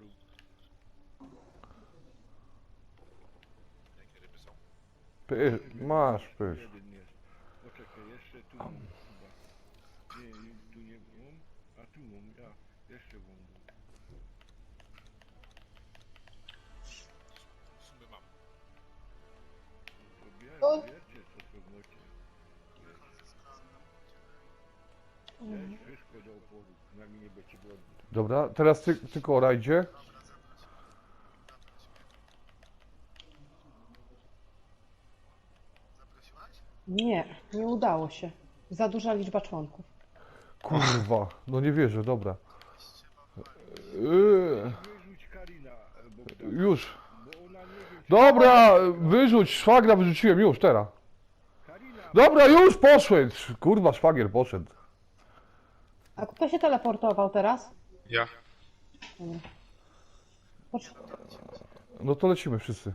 oporu. Jakie ryby są? Py, masz pysz. Jeden jest. Poczekaj, jeszcze tu mam chyba. Nie, tu nie mam, a tu mam, ja. Jeszcze mam. W sumie mam. To bierz, bierzcie Dobra, teraz ty, tylko o rajdzie. Nie, nie udało się. Za duża liczba członków. Kurwa, no nie wierzę, dobra. Yy, Wyrzuć Karina, e, Bogdan, już. bo ona nie wie, czy... Dobra, wyrzuć, szwagra wyrzuciłem, już, teraz. Karina, Dobra, już poszedł. Kurwa, szwagier poszedł. A kto się teleportował teraz? Ja. Pocz- No to lecimy wszyscy.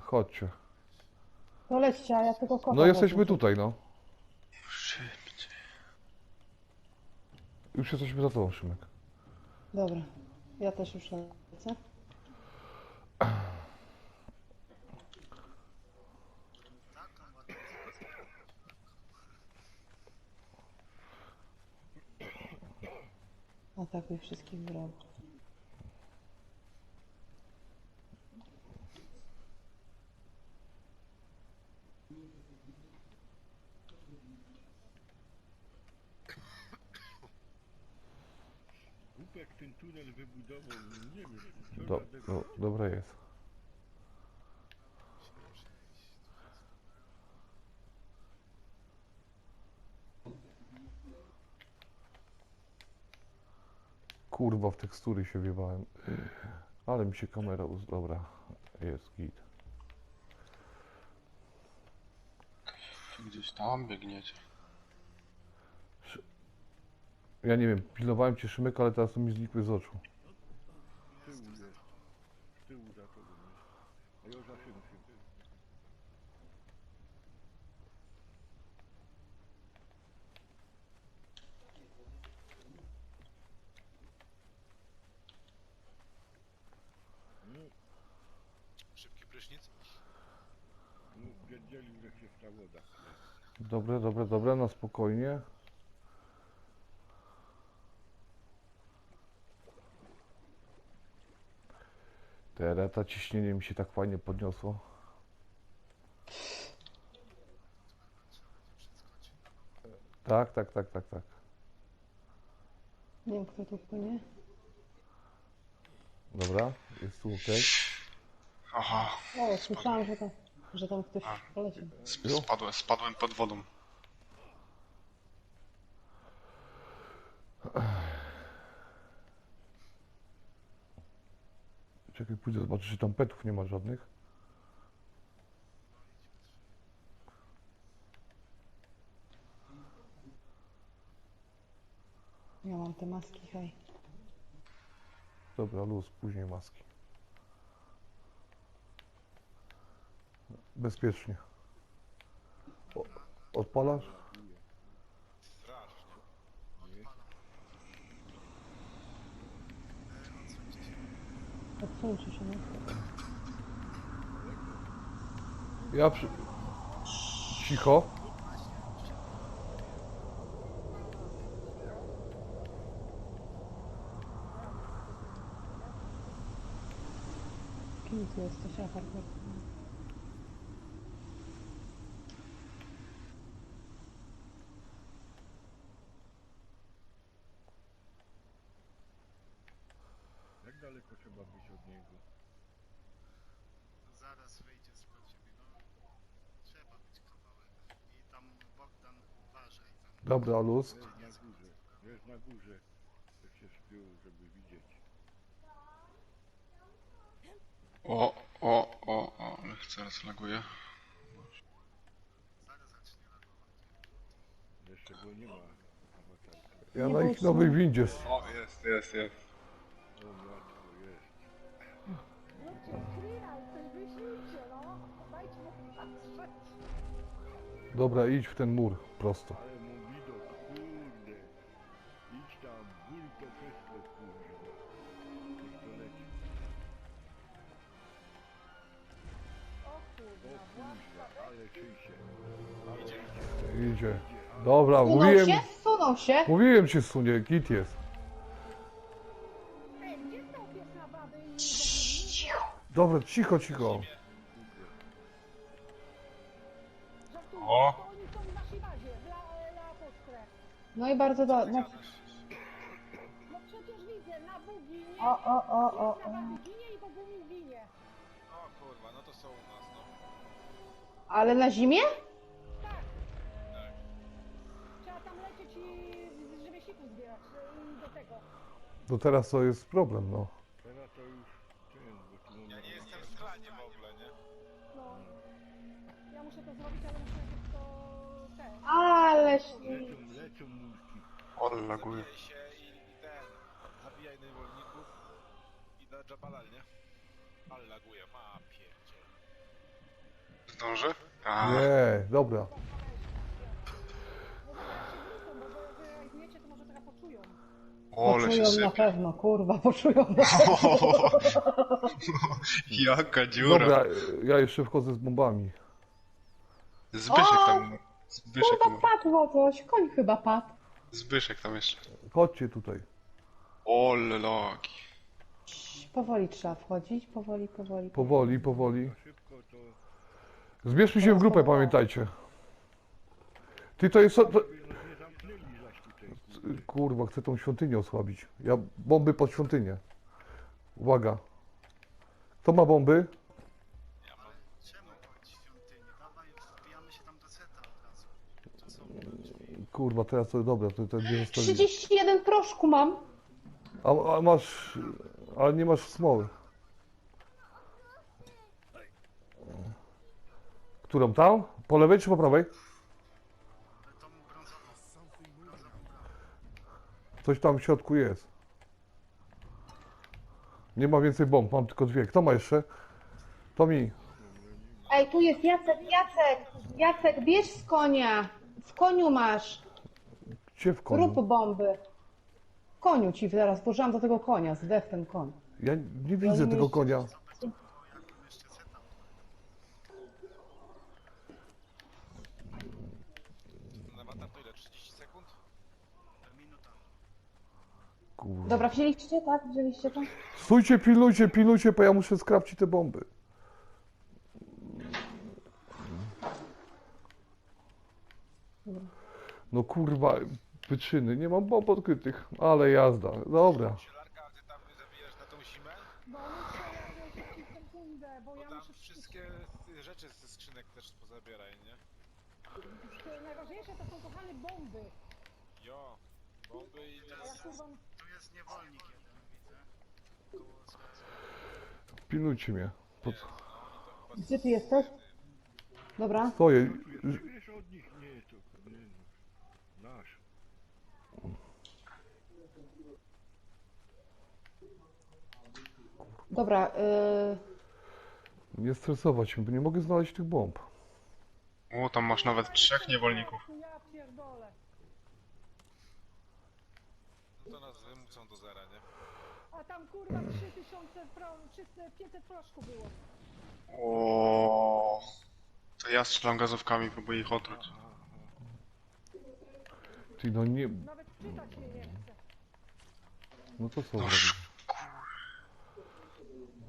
Chodźcie. To lećcie, a ja tylko kota No jesteśmy tutaj, no. Już jesteśmy za tobą, Szymek. Dobra, ja też już lecę. A tak mnie wszystkich brało. Głupek ten tunel wybudował, nie wiem, co Do, za do, dobra jest. Kurwa, w tekstury się wjebałem. Ale mi się kamera uz... Dobra, jest git. Gdzieś tam biegniecie. Ja nie wiem, pilnowałem cię Szymek, ale teraz to mi znikły z oczu. tobą jest. A ja za prysznic. no, wiedzieli, że się w ta woda. Dobre, dobre, dobre, na spokojnie. Teraz ta ciśnienie mi się tak fajnie podniosło. Tak, tak, tak, tak, tak. Nie wiem, kto tu płynie. Dobra, jest tu ok. Aha, O, słyszałam, że tam, że tam ktoś poleciał. sp- spadłem, spadłem pod wodą. Czekaj, pójdę zobaczyć, czy tam petów nie ma żadnych. Ja mam te maski, hej. Dobra, luz, później maski. Bezpiecznie. O, odpalasz? Strasznie. Odsuńcie się, no. Ja przy... Cicho. Kim ty jesteś, Apartment? Jak daleko trzeba być od niego? Zaraz wyjdzie spod ciebie, no. Trzeba być kawałek. I tam Bogdan uważaj tam. Dobra, luz. Jest na górze. Jest na górze. Się z tyłu, żeby widzieć. O, o, o, o, ale zaraz laguję. Zaraz zacznie lagować. Jeszcze go nie ma awatarka. Ja na ich nowej windzie. O, jest, jest, jest. Dobra, idź w ten mur prosto. Kurde. Idź tam, kurde. Idzie. Dobra, Sunął mówiłem, się? Sunął się? mówiłem ci sunie, git jest. Dobra, cicho, cicho. No i bardzo dobrze. No, No przecież widzę, na bugi, nie? o, o, o, o, o. Na ginie i po gumi ginie. O kurwa, no to są u nas, no. Ale na zimie? Tak. Tak. Trzeba tam lecieć i z rzemieślników zbierać do tego. To teraz to jest problem, no. Teraz to już ten, bo tu Ja nie jestem w klanie w ogóle, nie? No. Ja muszę to zrobić, ale muszę to... te. Ależ... Lecą, ole laguje. Zabijaj się i, i ten. Zabijaj niewolników i da Jabalal, nie? Ale laguje, ma pierdziel. Zdąży? A, Nie, dobra. No ole się Poczują na sypie. pewno, kurwa, poczują na Jaka dziura. Dobra, ja jeszcze wchodzę z bombami. Zbyszek tam. Zbyszek Kurwa, tam. padło coś. Koń chyba padł. Zbyszek tam jeszcze. Chodźcie tutaj. Ole lagi. Powoli trzeba wchodzić, powoli, powoli. Powoli, powoli. Zbierzmy się w grupę, pamiętajcie. Ty to jest... To, kurwa, chcę tą świątynię osłabić. Ja bomby pod świątynię. Uwaga. Kto ma bomby? Ja mam. Czemu pod świątynię? Dawaj, wbijamy się tam do seta od razu. To są Kurwa, teraz to dobra, to, to dwie zostawię. 31 proszku mam. A, a masz... Ale nie masz smoły. Którą tam? Po lewej czy po prawej? Coś tam w środku jest. Nie ma więcej bomb, mam tylko dwie. Kto ma jeszcze? To mi. Ej, tu jest Jacek, Jacek. Jacek, bierz z konia. W koniu masz. Gdzie w koniu? Rób bomby. Koniu ci zaraz włożyłam do tego konia. Zdech ten koń. Ja nie widzę tego konia. Jakim jeszcze seta? Na watar to ile? 30 sekund? Kurwa. Dobra, wzięliście, tak? Wzięliście to? Stójcie, pilnujcie, pilnujcie, bo ja muszę skrapcić te bomby. No kurwa, wyczyny, nie mam bomb odkrytych, ale jazda, dobra. Sielarka, a ty tam zabijasz na tą zimę? Bo muszę ja się w sekundę, bo Bo ja tam muszę wszystkie rzeczy ze skrzynek też pozabieraj, nie? wszystkie... Najważniejsze to są kochane bomby. Jo. Bomby i A ja kurwa... Tu jest niewolnik jeden, widzę. Koło. Pilnujcie mnie. Pod... Gdzie ty jesteś? Dobra. Stoję. Ty wiesz od nich? Nie, to... Nie, no. Nasz. Dobra, y... Nie stresować się, bo nie mogę znaleźć tych bomb. O, tam masz nawet trzech niewolników. Ja pierdolę. No to nas wymucą do zera, nie? A tam kurwa 3000 pro... 300, 500 proszku było. O, To ja strzelam gazówkami, próbuję ich otruć. Ty no nie. Nawet czytać mnie nie chce. No to co zrobić?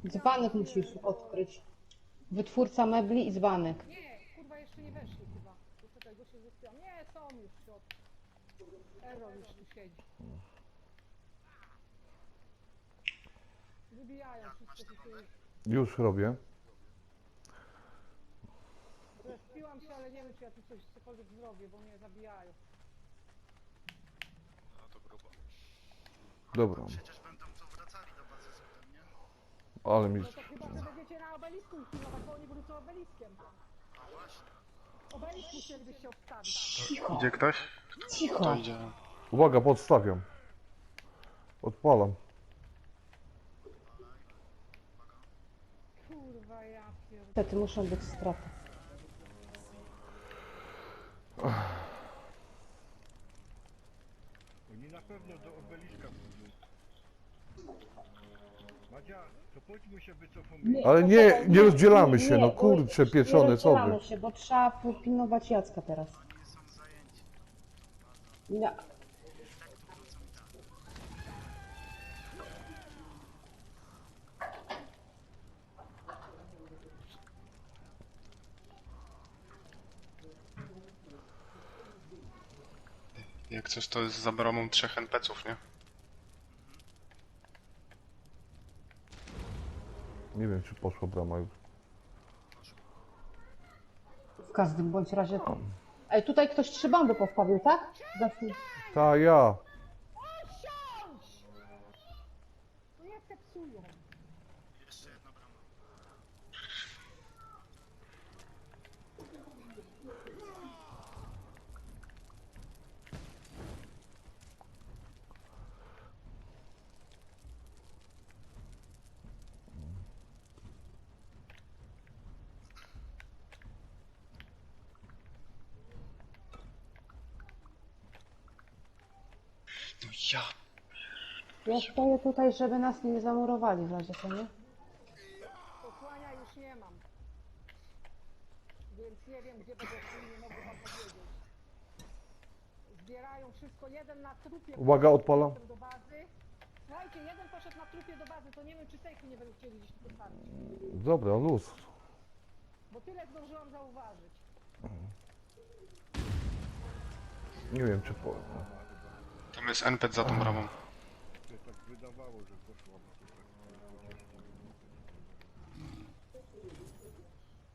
Dzbanek musisz odkryć. Wytwórca mebli i dzbanek. Nie, kurwa jeszcze nie weszli chyba. Jeszcze tego się zespiłam. Nie, są już w środku. Error już tu siedzi. Wybijają wszystko tu się Już robię. Zespiłam się, ale nie wiem czy ja tu coś cokolwiek zrobię, bo mnie zabijają. No to grubo. Dobra, Przecież będą tu wracali do bazy potem, nie? Ale mi. No to chyba, że będziecie na obelisku bo oni wrócą obeliskiem. Obelisk musielibyście. Cicho, Idzie ktoś? cicho. To idzie. Uwaga, podstawiam. Odpalam. Kurwa ja pierdolę. Niestety muszą być straty. Oni na pewno do obeliska pójdą. Madzia, to chodźmy się wycofamy. Nie, Ale nie, nie rozdzielamy nie, się, nie, no kurcze, pieczone, Nie co wy? rozdzielamy się, bo trzeba pilnować Jacka teraz. Ja, Jak coś to jest za bramą trzech NPC-ów, nie? Nie wiem, czy poszła brama już. w każdym bądź razie. Ej, tutaj ktoś trzy bomby postawił, tak? Za chwilę. Ta, ja. No ja. Ja stoję tutaj, żeby nas nie zamurowali w razie co, nie? Posłania już nie mam. Więc nie wiem, gdzie będę szli, nie mogę wam powiedzieć. Zbierają wszystko, jeden na trupie. Uwaga, odpalam. poszedł do bazy. Słuchajcie, jeden poszedł na trupie do bazy, to nie wiem, czy sejfu nie będą chcieli gdzieś tu postawić. Dobra, luz. Bo tyle zdążyłam zauważyć. Nie wiem, czy po... Tam jest NPC za tą bramą. To tak wydawało, że poszła. bo to tak chociaż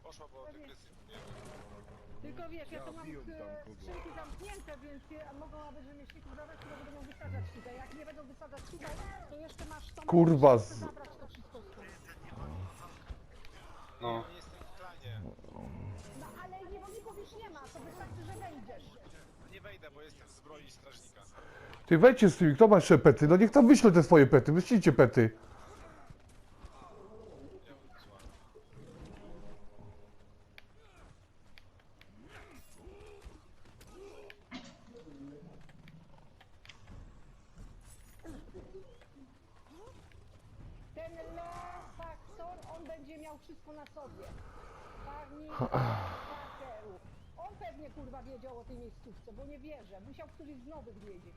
Poszła, bo tygrysy nie Tylko wiesz, ja, mam biją tam e, skrzynki zamknięte, więc je- a mogą nawet rzemieślników zabrać, które będą wysadzać tutaj. Jak nie będą wysadzać tutaj, to jeszcze masz to Kurwa, z- zabrać to wszystko stąd. No. nie jestem w planie. No ale niewolników już nie ma, to wystarczy, że wejdziesz. Bo jestem w zbroi strażnika. Ty wejdźcie z tymi, kto ma jeszcze pety? No niech tam wyśle te swoje pety, wyślijcie pety. Ja. Ten le faktor, on będzie miał wszystko na sobie. Kurwa wiedział o tej miejscówce, bo nie wierzę. Musiał któryś z nowych wiedzieć.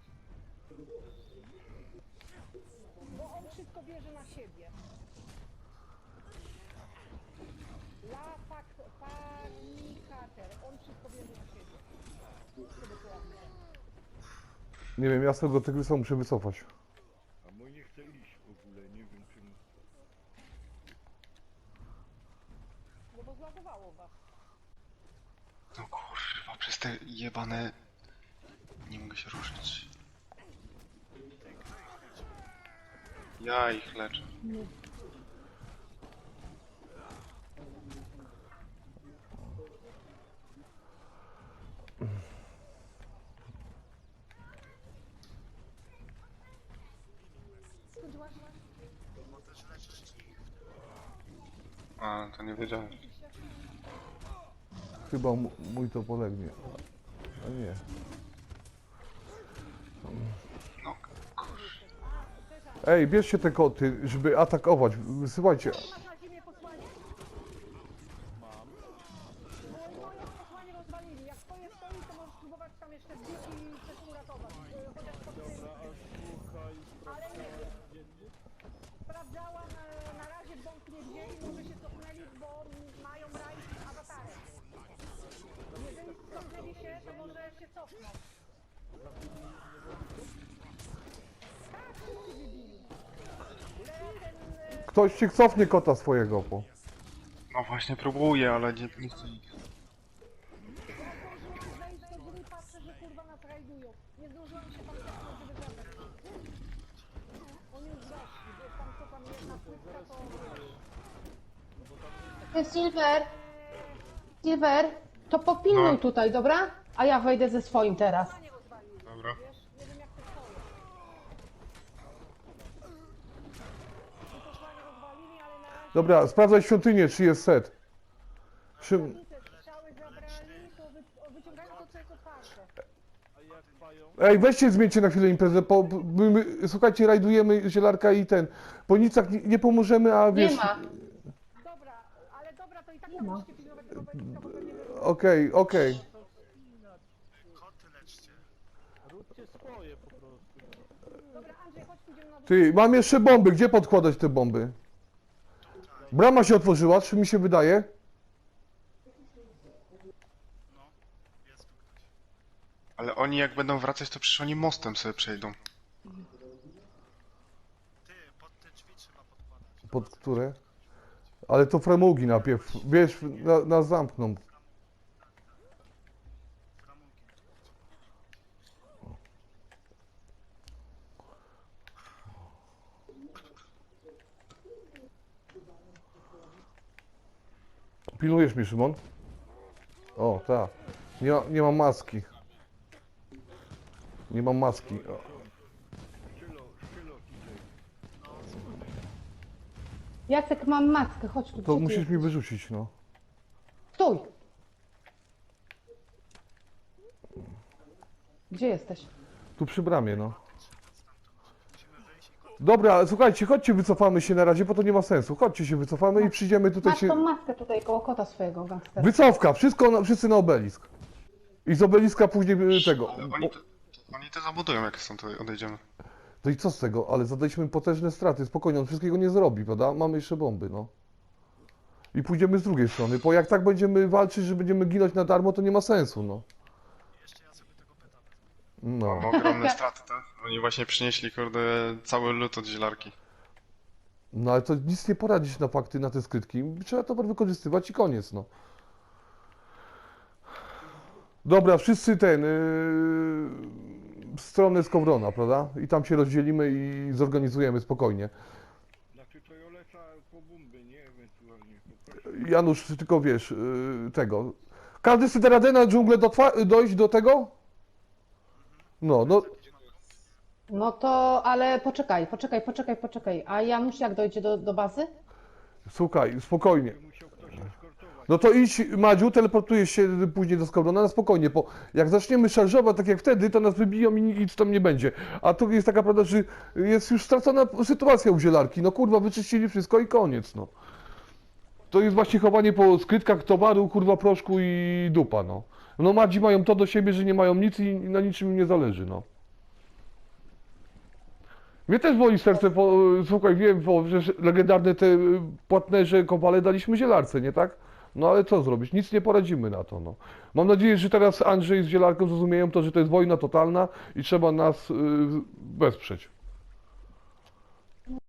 Bo on wszystko bierze na siebie. La fak- Farmikater, on wszystko bierze na siebie. Wszystko dokładnie. Nie wiem, ja z tego tygrysa muszę wycofać. A mój nie chce iść w ogóle, nie wiem czemu. No bo zlagowało was. No kurwa, przez te jebane... Nie mogę się ruszyć. Ja ich A, to nie wiedziałem. Chyba mu- mój to polegnie. A nie. No, Ej, bierzcie te koty, żeby atakować. Wysyłajcie. Masz na Ktoś ci cofnie kota swojego, po. no właśnie próbuję, ale nie, nie chcę ich. Ja zdążyłam wejść do gry, patrzę, że kurwa nas rajdują. Nie zdążyłam się tam tepnąć, żeby zabrać. Oni już weszli, wiesz, tam co tam jedna płytka, to wiesz. Ty, Silver, Silver, to popilnuj No. tutaj, dobra? A ja wejdę ze swoim teraz. Dobra. wiesz, nie wiem jak to stoją. I posłanie rozwalili, ale na razie Dobra, sprawdzaj świątynię, czy jest set. Ej, weźcie zmieńcie na chwilę imprezę, po, my, my, słuchajcie, rajdujemy zielarka i ten. Po nicach nie, nie pomożemy, a wiesz... Nie ma. Dobra, ale dobra, to i tak Nie tam ma. musicie pilnować tego Okej, okej. Koty leczcie. Róbcie swoje po prostu. Dobra, Andrzej, chodź, pójdziemy na dół. Ty, mam jeszcze bomby, gdzie podkładać te bomby? Brama się otworzyła, czy mi się wydaje? No, jest tu ktoś. Ale oni jak będą wracać, to przecież oni mostem sobie przejdą. Ty, pod te drzwi trzeba podkładać. Pod które? Ale to framugi najpierw, wiesz, na, nas zamkną. Pilnujesz mnie, Szymon? O, tak. Nie, ma- nie mam maski. Nie mam maski. O. Jacek, mam maskę, chodź tu. To gdzie ty musisz mi jesteś? wyrzucić, no. Stój! Gdzie jesteś? Tu przy bramie, no. Trzeba stamtąd. Musimy wyjść i koty. Dobra, słuchajcie, chodźcie, wycofamy się na razie, bo to nie ma sensu. Chodźcie się, wycofamy i przyjdziemy tutaj Masz się... tą maskę tutaj koło kota swojego gangstera. Wycofka, wszystko, na, wszyscy na obelisk. I z obeliska później y, tego. Ale oni to, to, oni to zabudują, jak stąd odejdziemy. No i co z tego? Ale zadaliśmy potężne straty, spokojnie, on wszystkiego nie zrobi, prawda? Mamy jeszcze bomby, no. I pójdziemy z drugiej strony, bo jak tak będziemy walczyć, że będziemy ginąć na darmo, to nie ma sensu, no. Jeszcze ja sobie tego peta wezmę. No. No, ogromne straty, tak? Oni właśnie przynieśli, kurde, cały lód od zielarki. No ale to nic nie poradzić na fakty, na te skrytki. Trzeba to wykorzystywać i koniec, no. Dobra, wszyscy ten, yy, w stronę Skowrona, prawda? I tam się rozdzielimy i zorganizujemy spokojnie. Znaczy to ja lecę po bomby, nie? Ewentualnie. Janusz, ty tylko wiesz, yy, tego. Każdy chce radę na dżunglę dojść do tego? No, no, No to, ale poczekaj, poczekaj, poczekaj, poczekaj. A Janusz jak dojdzie do, do bazy? słuchaj, spokojnie. No to idź, Madziu, teleportujesz się później do Skowrona na spokojnie, bo jak zaczniemy szarżować tak jak wtedy, to nas wybiją i nic tam nie będzie. A tu jest taka prawda, że jest już stracona sytuacja u zielarki. No kurwa, wyczyścili wszystko i koniec, no. To jest właśnie chowanie po skrytkach towaru, kurwa, proszku i dupa, no. No Madzi mają to do siebie, że nie mają nic i na niczym im nie zależy, no. Mnie też boli serce, bo, słuchaj, wiem, bo legendarne te płatnerze kowale daliśmy zielarce, nie tak? No ale co zrobić? Nic nie poradzimy na to, no. Mam nadzieję, że teraz Andrzej z zielarką zrozumieją to, że to jest wojna totalna i trzeba nas y, wesprzeć.